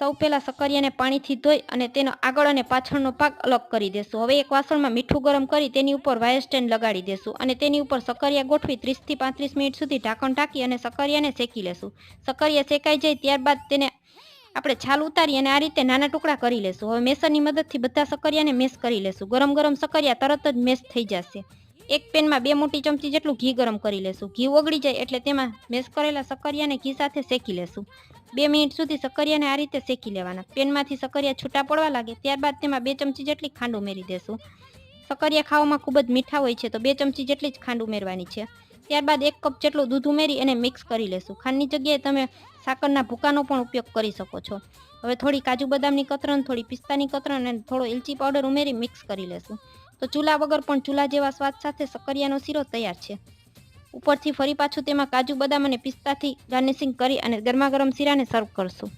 સૌ પહેલાં સકરિયાને પાણીથી ધોઈ અને તેનો આગળ અને પાછળનો ભાગ અલગ કરી દેશું. હવે એક વાસણમાં મીઠું ગરમ કરી તેની ઉપર વાયર સ્ટેન્ડ લગાડી દેશું અને તેની ઉપર સકરિયા ગોઠવી ત્રીસથી પાંત્રીસ મિનિટ સુધી ઢાંકણ ઢાંકી અને સકરિયાને શેકી લેશું. સકરિયા શેકાઈ જાય ત્યારબાદ તેને આપણે છાલ ઉતારી અને આ રીતે નાના ટુકડા કરી લેશું. હવે મેસરની મદદથી બધા સકરિયાને મેશ કરી લેશું. ગરમ ગરમ સકરિયા તરત જ મેશ થઈ જશે. એક પેનમાં બે મોટી ચમચી જેટલું ઘી ગરમ કરી લેશું. ઘી ઓગળી જાય એટલે તેમાં મેશ કરેલા સકરિયાને ઘી સાથે શેકી લેશું. બે મિનિટ સુધી સકરિયાને આ રીતે શેકી લેવાના. પેનમાંથી સકરિયા છૂટા પડવા લાગે, ત્યારબાદ તેમાં બે ચમચી જેટલી ખાંડ ઉમેરી દેશું. સકરિયા ખાવામાં ખૂબ જ મીઠા હોય છે, તો બે ચમચી જેટલી જ ખાંડ ઉમેરવાની છે. ત્યારબાદ એક કપ જેટલું દૂધ ઉમેરી એને મિક્સ કરી લેશું. ખાંડની જગ્યાએ તમે સાકરના ભૂકાનો પણ ઉપયોગ કરી શકો છો. હવે થોડી કાજુ બદામની કતરણ, થોડી પિસ્તાની કતરણ અને થોડો એલચી પાવડર ઉમેરી મિક્સ કરી લેશું. તો ચૂલા વગર પણ ચૂલા જેવા સ્વાદ સાથે સકરિયાનો શીરો તૈયાર છે. ઉપરથી ફરી પાછું તેમાં કાજુ બદામ અને પિસ્તાથી ગાર્નિશિંગ કરી અને ગરમા ગરમ શીરાને સર્વ કરશું.